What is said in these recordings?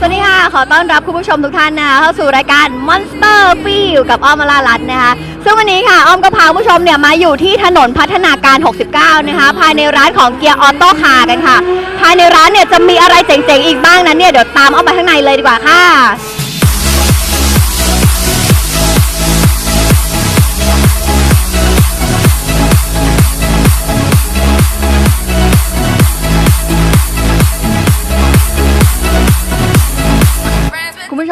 สวัสดีค่ะ ขอต้อนรับคุณผู้ชมทุกท่านนะคะเข้าสู่รายการ Monster f e e l กับอ้อมมาลารัตนะคะ ซึ่งวันนี้ค่ะ อ้อมก็พาผู้ชมเนี่ยมาอยู่ที่ถนนพัฒนาการ 69 นะคะ ภายในร้านของเกียร์ออโต้คาร์กันค่ะ ภายในร้านเนี่ยจะมีอะไรเจ๋งๆ อีกบ้างนั้นเนี่ย เดี๋ยวตามอ้อมไปข้างในเลยดีกว่าค่ะ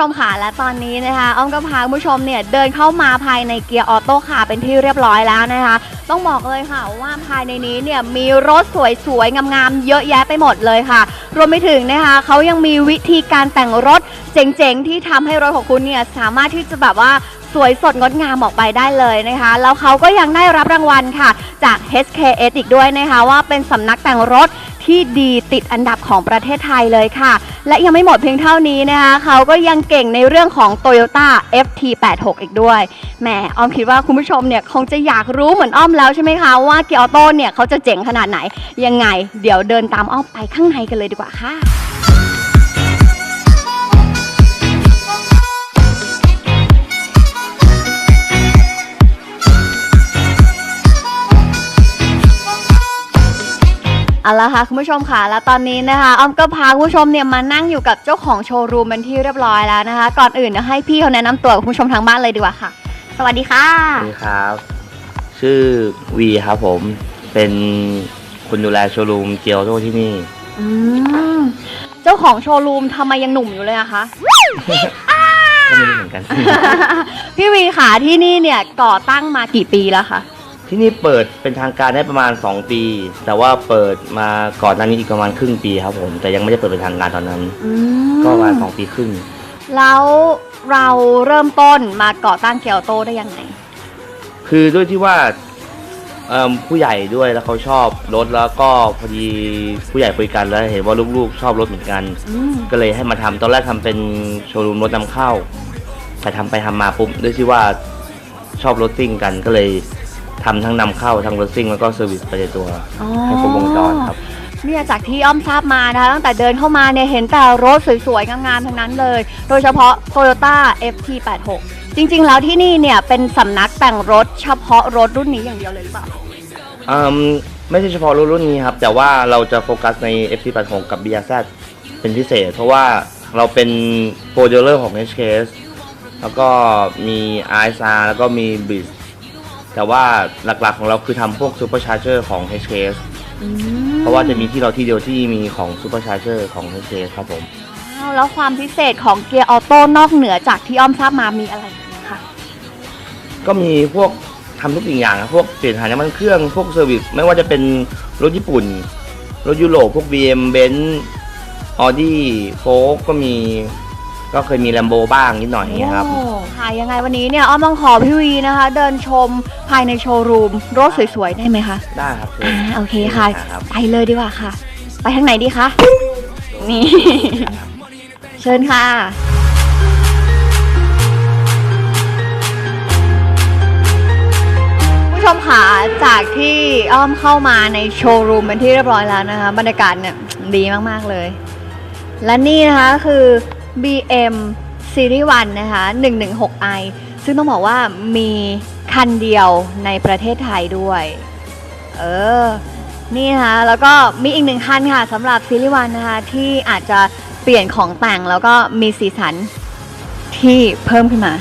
ชมค่ะและตอนนี้นะคะอ้อมก็พาคุณผู้ชมเนี่ยเดินเข้ามาภายในเกียร์ออโต้ค่ะเป็นที่เรียบร้อยแล้วนะคะ ต้องบอกเลยค่ะว่าภายในนี้เนี่ยมีรถสวยๆงามๆเยอะแยะไปหมดเลยค่ะ รวมไปถึงนะคะเขายังมีวิธีการแต่งรถเจ๋งๆที่ทำให้รถของคุณเนี่ยสามารถที่จะแบบว่า สวยสดงดงามออกไปได้เลยนะคะ แล้วเขาก็ยังได้รับรางวัลค่ะ จาก HKS อีกด้วยนะคะ ว่าเป็นสำนักแต่งรถที่ดีติดอันดับของประเทศไทยเลยค่ะ และยังไม่หมดเพียงเท่านี้นะคะเขาก็ยังเก่งในเรื่องของ Toyota FT86 อีกด้วยแหมอ้อมคิดว่าคุณผู้ชมเนี่ยคงจะอยากรู้เหมือนอ้อมแล้วใช่ไหมคะ ว่าเกียร์ออโต้เนี่ยเขาจะเจ๋งขนาดไหน ยังไง เดี๋ยวเดินตามอ้อมไปข้างในกันเลยดีกว่าค่ะ เอาละค่ะคุณผู้ชมค่ะแล้วตอนนี้นะคะอ้อมก็พาคุณผู้ชมเนี่ยมานั่งอยู่กับเจ้าของโชว์รูมเป็นที่เรียบร้อยแล้วนะคะ ก่อนอื่นเดี๋ยวให้พี่เขาแนะนำตัวกับคุณผู้ชมทางบ้านเลยดีกว่าค่ะ สวัสดีค่ะ สวัสดีครับ ชื่อวีครับผม เป็นคนดูแลโชว์รูมเกียวโตที่นี่ อืมเจ้าของโชว์รูมทำไมยังหนุ่มอยู่เลยอะคะ ก็ไม่รู้เหมือนกัน พี่วีค่ะที่นี่เนี่ยก่อตั้งมากี่ปีแล้วคะ ที่นี่เปิดเป็นทางการได้ประมาณ 2 ปี แต่ว่าเปิดมาก่อนหน้านี้อีกประมาณครึ่งปีครับผม แต่ยังไม่ได้เปิดเป็นทางการตอนนั้น อืมก็ประมาณ2ปีครึ่ง แล้วเราเริ่มต้นมาก่อตั้งเกียวโตได้ยังไง คือด้วยที่ว่าเอิ่มผู้ใหญ่ด้วยแล้วเขาชอบรถแล้วก็พอดีผู้ใหญ่คุยกันแล้วเห็นว่าลูกๆ ชอบรถเหมือนกัน อืม ก็เลยให้มาทำตอนแรกทำเป็นโชว์รูมรถนำเข้า แต่ทำไปทำมาปุ๊บด้วยที่ว่าชอบรถซิ่งกันก็เลย ทำทั้งนำเข้าทั้งรถซิ่งแล้วก็เซอร์วิสไปในตัวอ๋อ ให้ครบวงจรครับ เนี่ยจากที่อ้อมทราบมานะคะตั้งแต่เดินเข้ามาเนี่ยเห็นแต่รถสวยๆ งามๆ ทั้งนั้นเลย โดยเฉพาะ Toyota FT86 จริงๆ แล้วที่นี่เนี่ยเป็นสำนักแต่งรถเฉพาะรถรุ่นนี้อย่างเดียวเลยหรือเปล่า อืมไม่ใช่เฉพาะรุ่นรุ่นนี้ครับ แต่ว่าเราจะโฟกัสใน FC86 กับ BRZ เป็นพิเศษ เพราะว่าเราเป็นโปรดิวเ r อร์ของ HKS แล้วก็มี RSR แล้วก็มี b i z แต่ว่าหลักๆของเราคือทำพวก Supercharger ของ HKS เพราะว่าจะมีที่เราที่เดียวที่มีของ Supercharger ของ HKS ครับผม อ้าวแล้วความพิเศษของเกียร์ออโต้นอกเหนือจากที่อ้อมทราบมามีอะไรอีกไหมคะก็มีพวกทำทุกสิ่งอย่างอะพวกเปลี่ยนถ่ายน้ำมันเครื่อง พวกเซอร์วิสไม่ว่าจะเป็นรถญี่ปุ่น รถยุโรปพวก BM Benz Audi f o r ก็มี ก็เคยมี Lambo บ้างนิดหน่อยอย่างเงี้ยครับ โอ้ค่ะยังไงวันนี้เนี่ยอ้อมต้องขอพี่วีนะคะ เดินชมภายในโชว์รูมรถสวยๆ ได้ไหมคะ ได้ครับเชิญ อ่าโอเคค่ะ ครับไปเลยดีกว่าค่ะ ไปทางไหนดีคะ นี่เชิญค่ะ ผู้ชมค่ะจากที่อ้อมเข้ามาในโชว์รูมเป็นที่เรียบร้อยแล้วนะคะ บรรยากาศเนี่ยดีมาก ๆ เลย และนี่นะคะคือ BM Series 1นะคะ 116i ซึ่งต้องบอกว่ามีคันเดียวในประเทศไทยด้วย เออ นี่นะคะแล้วก็มีอีกหนึ่งคันค่ะสำหรับซีรีส์วันนะคะ ที่อาจจะเปลี่ยนของแต่งแล้วก็มีสีสันที่เพิ่มขึ้นมา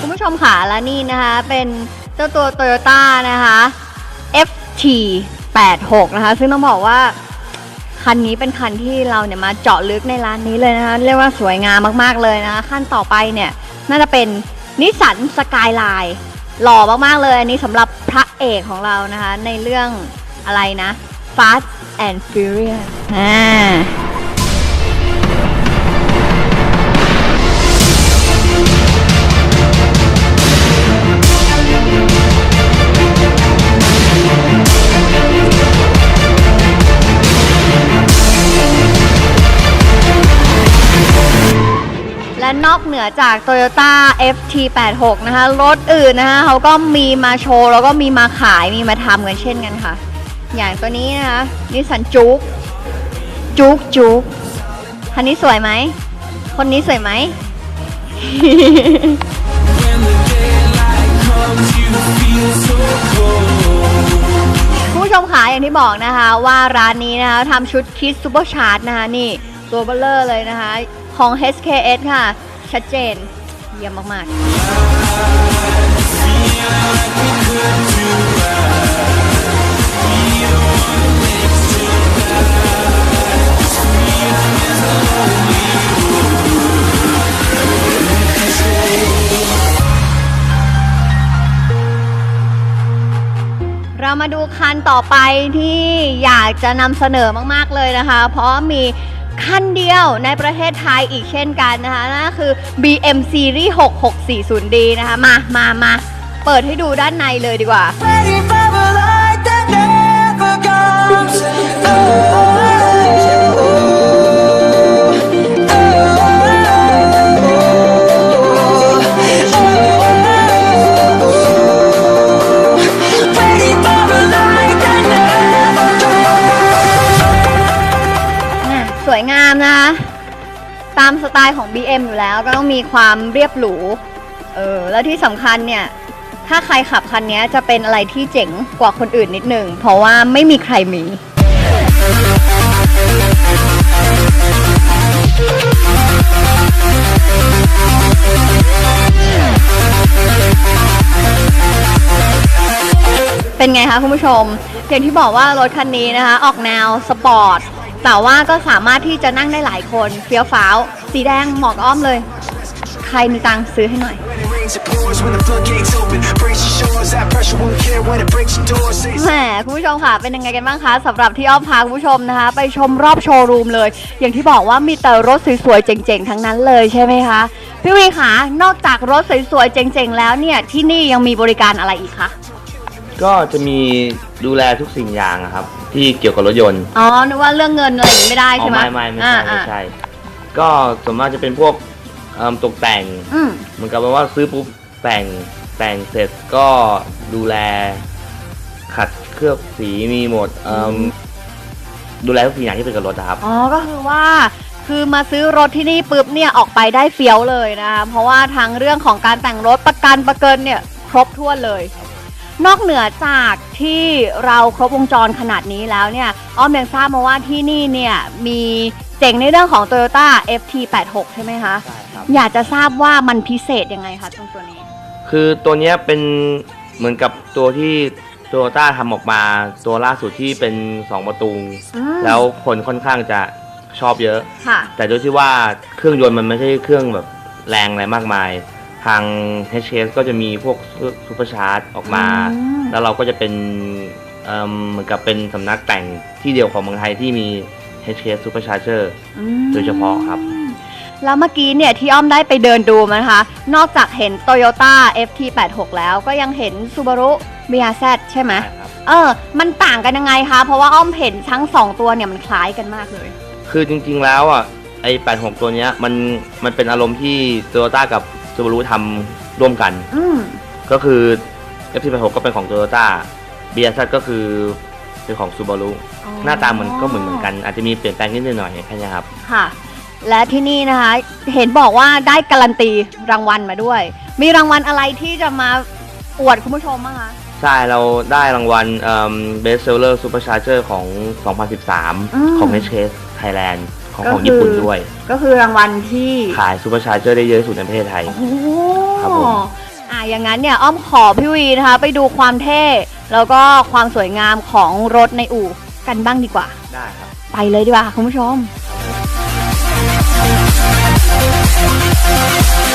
คุณผู้ชมค่ะและนี่นะคะเป็น เจ้าตัว Toyota นะคะ FT 86 นะคะ ซึ่งต้องบอกว่าคันนี้เป็นคันที่เราเนี่ยมาเจาะลึกในร้านนี้เลยนะคะ เรียกว่าสวยงามมากๆเลยนะคะขั้นต่อไปเนี่ย น่าจะเป็นนิสสันสกายไลน์หล่อมากๆเลย อันนี้สำหรับพระเอกของเรานะคะ ในเรื่องอะไรนะ Fast and Furious อ่า นอกเหนือจาก Toyota FT86 นะคะ รถอื่นนะคะเขาก็มีมาโชว์ แล้วก็มีมาขายมีมาทำกันเช่นกันค่ะ อย่างตัวนี้นะคะนิสสันจุกจุกจุกคันนี้สวยไหม คนนี้สวยไหม คุณผู้ชมคะอย่างที่บอกนะคะว่าร้านนี้นะคะทำชุดคิดซูเปอร์ชาร์จนะคะนี่ตัวเบลเลอร์เลยนะคะ ของ HKS ค่ะ ชัดเจน เยี่ยมมาก ๆ เรามาดูคันต่อไปที่อยากจะนำเสนอมาก ๆ เลยนะคะ เพราะมี คันเดียวในประเทศไทยอีกเช่นกันนะคะนั่นก็คือ BM Series 6640D นะคะมามามาเปิดให้ดูด้านในเลยดีกว่า Waiting for a light that never comes. Waiting ล์ของ BM อยู่แล้วก็ต้องมีความเรียบหรู เออ แล้วที่สำคัญเนี่ย ถ้าใครขับคันนี้จะเป็นอะไรที่เจ๋งกว่าคนอื่นนิดหนึ่ง เพราะว่าไม่มีใครมี เป็นไงคะคุณผู้ชม อย่างที่บอกว่ารถคันนี้นะคะ ออกแนวสปอร์ต แต่ว่าก็สามารถที่จะนั่งได้หลายคนเฟี้ยวฟ้าว สีแดงเหมาะกับอ้อมเลย ใครมีตังค์ซื้อให้หน่อย แหมคุณผู้ชมค่ะ เป็นยังไงกันบ้างคะสำหรับที่อ้อมพาคุณผู้ชมนะคะ ไปชมรอบโชว์รูมเลย อย่างที่บอกว่ามีแต่รถสวยๆ เจ๋งๆ ทั้งนั้นเลยใช่ไหมคะ พี่วีคะนอกจากรถสวยๆ เจ๋งๆ แล้วเนี่ยที่นี่ยังมีบริการอะไรอีกคะ ก็จะมีดูแลทุกสิ่งอย่างอะครับ ที่เกี่ยวกับรถยนต์อ๋อนึกว่าเรื่องเงินอะไรอย่างนี้ไม่ได้อ๋อใช่ไหมไม่ไม่ไม่ใช่อ่าไม่ใช่ ก็ส่วนมากจะเป็นพวกเอิ่มตกแต่งอืมเหมือนกับว่าซื้อปุ๊บแต่งแต่งเสร็จก็ดูแล ขัดเคลือบสีมีหมดเอิ่มดูแลทุกสิ่งอย่างที่เป็นกับรถนะครับ อ๋อก็คือว่า คือมาซื้อรถที่นี่ปุ๊บเนี่ยออกไปได้เฟี้ยวเลยนะคะเพราะว่าทั้งเรื่องของการแต่งรถประกันประเกินเนี่ยครบถ้วนเลย นอกเหนือจากที่เราครบวงจรขนาดนี้แล้วเนี่ยอ้อมยังทราบมาว่าที่นี่เนี่ยมีเจ๋งในเรื่องของ Toyota FT86 ใช่ไหมคะ ใช่ครับ อยากจะทราบว่ามันพิเศษยังไงคะตรงตัวนี้ คือตัวเนี้ยเป็นเหมือนกับตัวที่โตโยต้าทำออกมาตัวล่าสุดที่เป็น 2 ประตู อืมแล้วคนค่อนข้างจะชอบเยอะ ค่ะ แต่โดยที่ว่าเครื่องยนต์มันไม่ใช่เครื่องแบบแรงอะไรมากมาย ทาง HS ก็จะมีพวกซูเปอร์ชาร์จออกมา อืม แล้วเราก็จะเป็นเอิ่มเหมือนกับเป็นสำนักแต่งที่เดียวของเมืองไทยที่มี HS Super Charger อืมโดยเฉพาะครับ แล้วเมื่อกี้เนี่ยที่อ้อมได้ไปเดินดูมานะคะ นอกจากเห็น Toyota FT86 แล้วก็ยังเห็น Subaru BRZ ใช่ไหมใช่ครับ เออ มันต่างกันยังไงคะ เพราะว่าอ้อมเห็นทั้งสองตัวเนี่ยมันคล้ายกันมากเลย คือจริงๆแล้วอะไอ้86 ตัวเนี้ยมันมันเป็นอารมณ์ที่ Toyota กับ Subaru ทำร่วมกัน อืมก็คือ F86 ก็เป็นของ Toyota BRZ ก็คือเป็นของ Subaru อ๋อหน้าตามันก็เหมือนเหมือนกัน อาจจะมีเปลี่ยนแปลงนิดหน่อยแค่นี้ครับ ค่ะ และที่นี่นะคะ เห็นบอกว่าได้การันตีรางวัลมาด้วย มีรางวัลอะไรที่จะมาอวดคุณผู้ชมบ้างคะ ใช่เราได้รางวัลเอิ่ม Best Seller Supercharger ของ 2013ของ HS Thailand ของของญี่ปุ่นด้วย ก็คือรางวัลที่ขาย Supercharger ได้เยอะที่สุดในประเทศไทยโอ้โหครับผมอะอย่างนั้นเนี่ยอ้อมขอพี่วีนะคะ ไปดูความเท่ แล้วก็ความสวยงามของรถในอู่กันบ้างดีกว่า ได้ครับ ไปเลยดีกว่าคุณผู้ชม Waiting